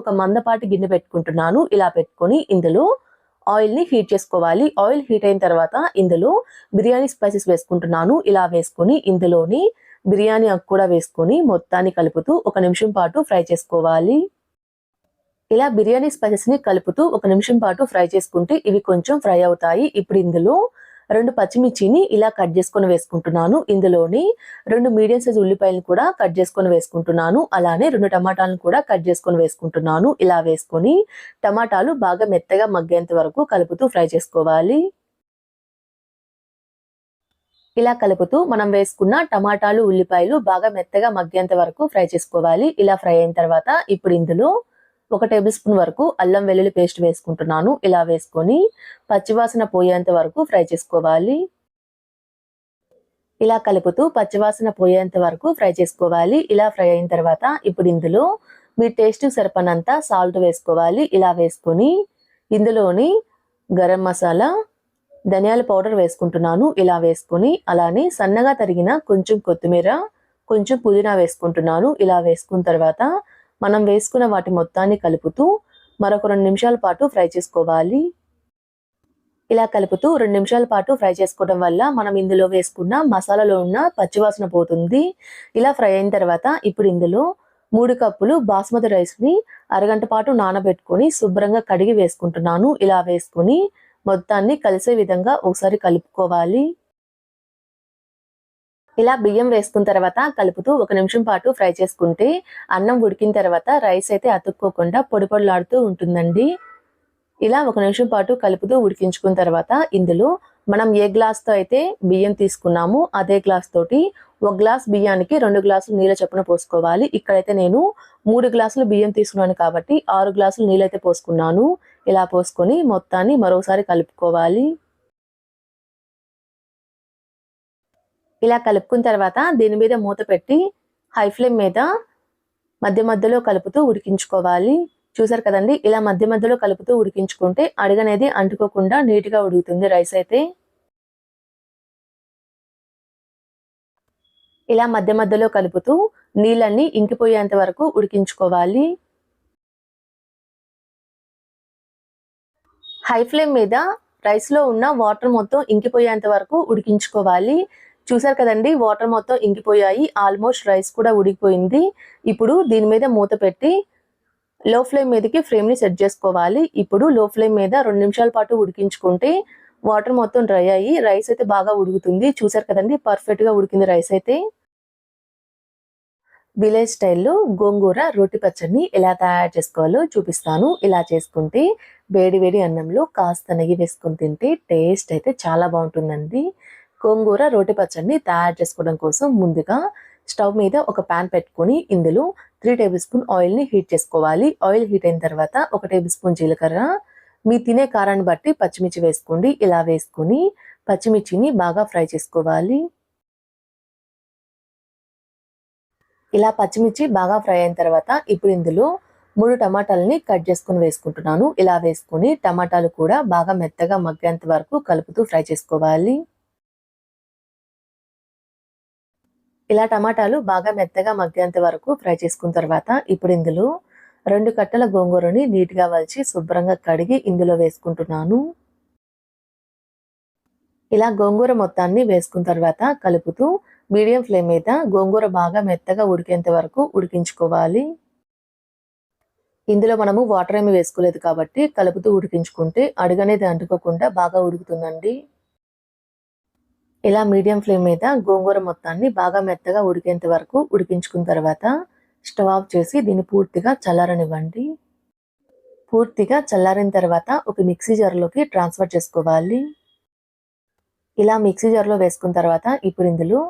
ఒక మందపాటి గిన్నె పెట్టుకుంటున్నాను. ఇలా పెట్టుకొని ఇందులో ఆయిల్ని హీట్ చేసుకోవాలి. ఆయిల్ హీట్ అయిన తర్వాత ఇందులో బిర్యానీ స్పైసెస్ వేసుకుంటున్నాను. ఇలా వేసుకొని ఇందులోని బిర్యానీ ఆకు కూడా వేసుకొని మొత్తాన్ని కలుపుతూ ఒక నిమిషం పాటు ఫ్రై చేసుకోవాలి. ఇలా బిర్యానీ స్పైసెస్ని కలుపుతూ ఒక నిమిషం పాటు ఫ్రై చేసుకుంటే ఇవి కొంచెం ఫ్రై అవుతాయి. ఇప్పుడు ఇందులో రెండు పచ్చిమిర్చిని ఇలా కట్ చేసుకొని వేసుకుంటున్నాను. ఇందులోని రెండు మీడియం సైజ్ ఉల్లిపాయలను కూడా కట్ చేసుకొని వేసుకుంటున్నాను. అలానే రెండు టమాటాలను కూడా కట్ చేసుకొని వేసుకుంటున్నాను. ఇలా వేసుకొని టమాటాలు బాగా మెత్తగా మగ్గేంత వరకు కలుపుతూ ఫ్రై చేసుకోవాలి. ఇలా కలుపుతూ మనం వేసుకున్న టమాటాలు ఉల్లిపాయలు బాగా మెత్తగా మగ్గేంత వరకు ఫ్రై చేసుకోవాలి. ఇలా ఫ్రై అయిన తర్వాత ఇప్పుడు ఇందులో ఒక టేబుల్ స్పూన్ వరకు అల్లం వెల్లుల్లి పేస్ట్ వేసుకుంటున్నాను. ఇలా వేసుకొని పచ్చివాసన పోయేంత వరకు ఫ్రై చేసుకోవాలి. ఇలా కలుపుతూ పచ్చివాసన పోయేంత వరకు ఫ్రై చేసుకోవాలి. ఇలా ఫ్రై అయిన తర్వాత ఇప్పుడు ఇందులో మీ టేస్ట్ సరిపడినంత సాల్ట్ వేసుకోవాలి. ఇలా వేసుకొని ఇందులోని గరం మసాలా ధనియాల పౌడర్ వేసుకుంటున్నాను. ఇలా వేసుకొని అలానే సన్నగా తరిగిన కొంచెం కొత్తిమీర కొంచెం పుదీనా వేసుకుంటున్నాను. ఇలా వేసుకున్న తర్వాత మనం వేసుకున్న వాటి మొత్తాన్ని కలుపుతూ మరొక రెండు నిమిషాల పాటు ఫ్రై చేసుకోవాలి. ఇలా కలుపుతూ రెండు నిమిషాల పాటు ఫ్రై చేసుకోవడం వల్ల మనం ఇందులో వేసుకున్న మసాలాలో ఉన్న పచ్చివాసన పోతుంది. ఇలా ఫ్రై అయిన తర్వాత ఇప్పుడు ఇందులో మూడు కప్పులు బాస్మతి రైస్ని అరగంట పాటు నానబెట్టుకొని శుభ్రంగా కడిగి వేసుకుంటున్నాను. ఇలా వేసుకొని మొత్తాన్ని కలిసే విధంగా ఒకసారి కలుపుకోవాలి. ఇలా బియ్యం వేసుకున్న తర్వాత కలుపుతూ ఒక నిమిషం పాటు ఫ్రై చేసుకుంటే అన్నం ఉడికిన తర్వాత రైస్ అయితే అతుక్కోకుండా పొడి పొడిలాడుతూ ఉంటుందండి. ఇలా ఒక నిమిషం పాటు కలుపుతూ ఉడికించుకున్న తర్వాత ఇందులో మనం ఏ గ్లాస్తో అయితే బియ్యం తీసుకున్నామో అదే గ్లాస్ తోటి ఒక గ్లాస్ బియ్యానికి రెండు గ్లాసులు నీళ్ళ చొప్పున పోసుకోవాలి. ఇక్కడైతే నేను మూడు గ్లాసులు బియ్యం తీసుకున్నాను కాబట్టి ఆరు గ్లాసులు నీళ్ళైతే పోసుకున్నాను. ఇలా పోసుకొని మొత్తాన్ని మరోసారి కలుపుకోవాలి. ఇలా కలుపుకున్న తర్వాత దీని మీద మూత పెట్టి హై ఫ్లేమ్ మీద మధ్య మధ్యలో కలుపుతూ ఉడికించుకోవాలి. చూసారు కదండి? ఇలా మధ్య మధ్యలో కలుపుతూ ఉడికించుకుంటే అడుగనేది అంటుకోకుండా నీట్గా ఉడుకుతుంది రైస్ అయితే. ఇలా మధ్య మధ్యలో కలుపుతూ నీళ్ళన్నీ ఇంకిపోయేంత వరకు ఉడికించుకోవాలి. హై ఫ్లేమ్ మీద రైస్లో ఉన్న వాటర్ మొత్తం ఇంకిపోయేంత వరకు ఉడికించుకోవాలి. చూసారు కదండి వాటర్ మొత్తం ఇంకిపోయాయి ఆల్మోస్ట్ రైస్ కూడా ఉడికిపోయింది. ఇప్పుడు దీని మీద మూత పెట్టి లో ఫ్లేమ్ మీదకి ఫ్రేమ్ని సెట్ చేసుకోవాలి. ఇప్పుడు లో ఫ్లేమ్ మీద రెండు నిమిషాల పాటు ఉడికించుకుంటే వాటర్ మొత్తం డ్రై అయ్యి రైస్ అయితే బాగా ఉడుకుతుంది. చూసారు కదండి పర్ఫెక్ట్గా ఉడికింది రైస్ అయితే. విలేజ్ స్టైల్లో గోంగూర రోటి పచ్చడిని ఎలా తయారు చేసుకోవాలో చూపిస్తాను. ఇలా చేసుకుంటే వేడి వేడి అన్నంలో కాస్త నెయ్యి వేసుకొని తింటే టేస్ట్ అయితే చాలా బాగుంటుందండి. గోంగూర రోటి పచ్చడిని తయారు చేసుకోవడం కోసం ముందుగా స్టవ్ మీద ఒక ప్యాన్ పెట్టుకొని ఇందులో త్రీ టేబుల్ స్పూన్ ఆయిల్ని హీట్ చేసుకోవాలి. ఆయిల్ హీట్ అయిన తర్వాత ఒక టేబుల్ స్పూన్ జీలకర్ర. మీ తినే కారాన్ని బట్టి పచ్చిమిర్చి వేసుకోండి ఇలా వేసుకొని పచ్చిమిర్చిని బాగా ఫ్రై చేసుకోవాలి. ఇలా పచ్చిమిర్చి బాగా ఫ్రై అయిన తర్వాత ఇప్పుడు ఇందులో మూడు టమాటాలని కట్ చేసుకుని వేసుకుంటున్నాను. ఇలా వేసుకొని టమాటాలు కూడా బాగా మెత్తగా మగ్గేంత వరకు కలుపుతూ ఫ్రై చేసుకోవాలి. ఇలా టమాటాలు బాగా మెత్తగా మగ్గేంత వరకు ఫ్రై చేసుకున్న తర్వాత ఇప్పుడు ఇందులో రెండు కట్టల గోంగూరని నీట్గా వలిచి శుభ్రంగా కడిగి ఇందులో వేసుకుంటున్నాను. ఇలా గోంగూర మొత్తాన్ని వేసుకున్న తర్వాత కలుపుతూ మీడియం ఫ్లేమ్ మీద గోంగూర బాగా మెత్తగా ఉడికేంత వరకు ఉడికించుకోవాలి. ఇందులో మనము వాటర్ ఏమి వేసుకోలేదు కాబట్టి కలుపుతూ ఉడికించుకుంటే అడుగనేది అంటుకోకుండా బాగా ఉడుకుతుందండి. ఇలా మీడియం ఫ్లేమ్ మీద గోంగూర మొత్తాన్ని బాగా మెత్తగా ఉడికేంత వరకు ఉడికించుకున్న తర్వాత స్టవ్ ఆఫ్ చేసి దీన్ని పూర్తిగా చల్లారనివ్వండి. పూర్తిగా చల్లారిన తర్వాత ఒక మిక్సీ జార్లోకి ట్రాన్స్ఫర్ చేసుకోవాలి. ఇలా మిక్సీ జార్లో వేసుకున్న తర్వాత ఇప్పుడు ఇందులో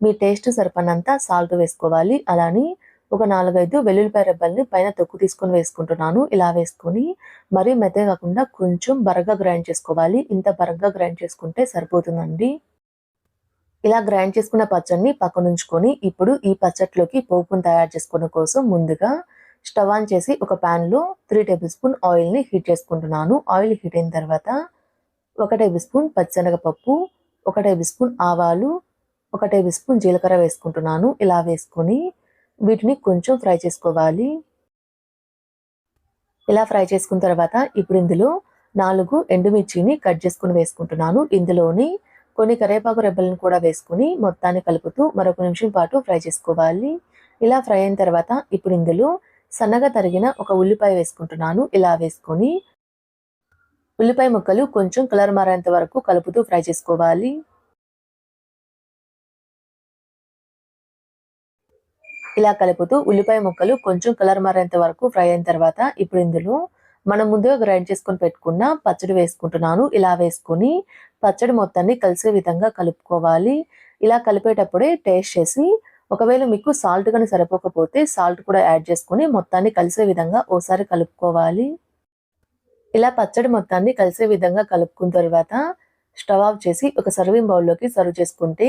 మీ టేస్ట్ సరిపడినంత సాల్ట్ వేసుకోవాలి. అలానే ఒక నాలుగైదు వెల్లుల్లిపాయ రెబ్బల్ని పైన తొక్కు తీసుకొని వేసుకుంటున్నాను. ఇలా వేసుకొని మరీ మెత్తగా కాకుండా కొంచెం బరగ్గా గ్రైండ్ చేసుకోవాలి. ఇంత బరగ్గా గ్రైండ్ చేసుకుంటే సరిపోతుందండి. ఇలా గ్రైండ్ చేసుకున్న పచ్చడిని పక్కన ఉంచుకొని ఇప్పుడు ఈ పచ్చట్లోకి పోపును తయారు చేసుకోవడం కోసం ముందుగా స్టవ్ ఆన్ చేసి ఒక ప్యాన్లో త్రీ టేబుల్ స్పూన్ ఆయిల్ని హీట్ చేసుకుంటున్నాను. ఆయిల్ హీట్ అయిన తర్వాత ఒక టేబుల్ స్పూన్ పచ్చిశనగపప్పు ఒక టేబుల్ స్పూన్ ఆవాలు ఒక టేబుల్ స్పూన్ జీలకర్ర వేసుకుంటున్నాను. ఇలా వేసుకొని వీటిని కొంచెం ఫ్రై చేసుకోవాలి. ఇలా ఫ్రై చేసుకున్న తర్వాత ఇప్పుడు ఇందులో నాలుగు ఎండుమిర్చిని కట్ చేసుకుని వేసుకుంటున్నాను. ఇందులోని కొన్ని కరివేపాకు రెబ్బలను కూడా వేసుకుని మొత్తాన్ని కలుపుతూ మరొక నిమిషం పాటు ఫ్రై చేసుకోవాలి. ఇలా ఫ్రై అయిన తర్వాత ఇప్పుడు ఇందులో సన్నగా తరిగిన ఒక ఉల్లిపాయ వేసుకుంటున్నాను. ఇలా వేసుకొని ఉల్లిపాయ ముక్కలు కొంచెం కలర్ మారేంత వరకు కలుపుతూ ఫ్రై చేసుకోవాలి. ఇలా కలుపుతూ ఉల్లిపాయ ముక్కలు కొంచెం కలర్ మారేంత వరకు ఫ్రై అయిన తర్వాత ఇప్పుడు ఇందులో మనం ముందుగా గ్రైండ్ చేసుకొని పెట్టుకున్న పచ్చడి వేసుకుంటున్నాను. ఇలా వేసుకొని పచ్చడి మొత్తాన్ని కలిసే విధంగా కలుపుకోవాలి. ఇలా కలిపేటప్పుడే టేస్ట్ చేసి ఒకవేళ మీకు సాల్ట్ కానీ సరిపోకపోతే సాల్ట్ కూడా యాడ్ చేసుకొని మొత్తాన్ని కలిసే విధంగా ఓసారి కలుపుకోవాలి. ఇలా పచ్చడి మొత్తాన్ని కలిసే విధంగా కలుపుకున్న తర్వాత స్టవ్ ఆఫ్ చేసి ఒక సర్వింగ్ బౌల్లోకి సర్వ్ చేసుకుంటే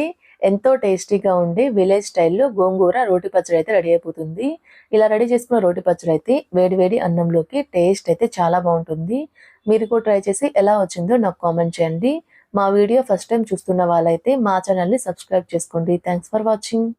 ఎంతో టేస్టీగా ఉండే విలేజ్ స్టైల్లో గోంగూర రోటి పచ్చడి అయితే రెడీ అయిపోతుంది. ఇలా రెడీ చేసుకున్న రోటి పచ్చడి అయితే వేడివేడి అన్నంలోకి టేస్ట్ అయితే చాలా బాగుంటుంది. మీరు కూడా ట్రై చేసి ఎలా వచ్చిందో నాకు కామెంట్ చేయండి. మా వీడియో ఫస్ట్ టైం చూస్తున్న వాళ్ళైతే మా ఛానల్ని సబ్స్క్రైబ్ చేసుకోండి. Thanks for watching.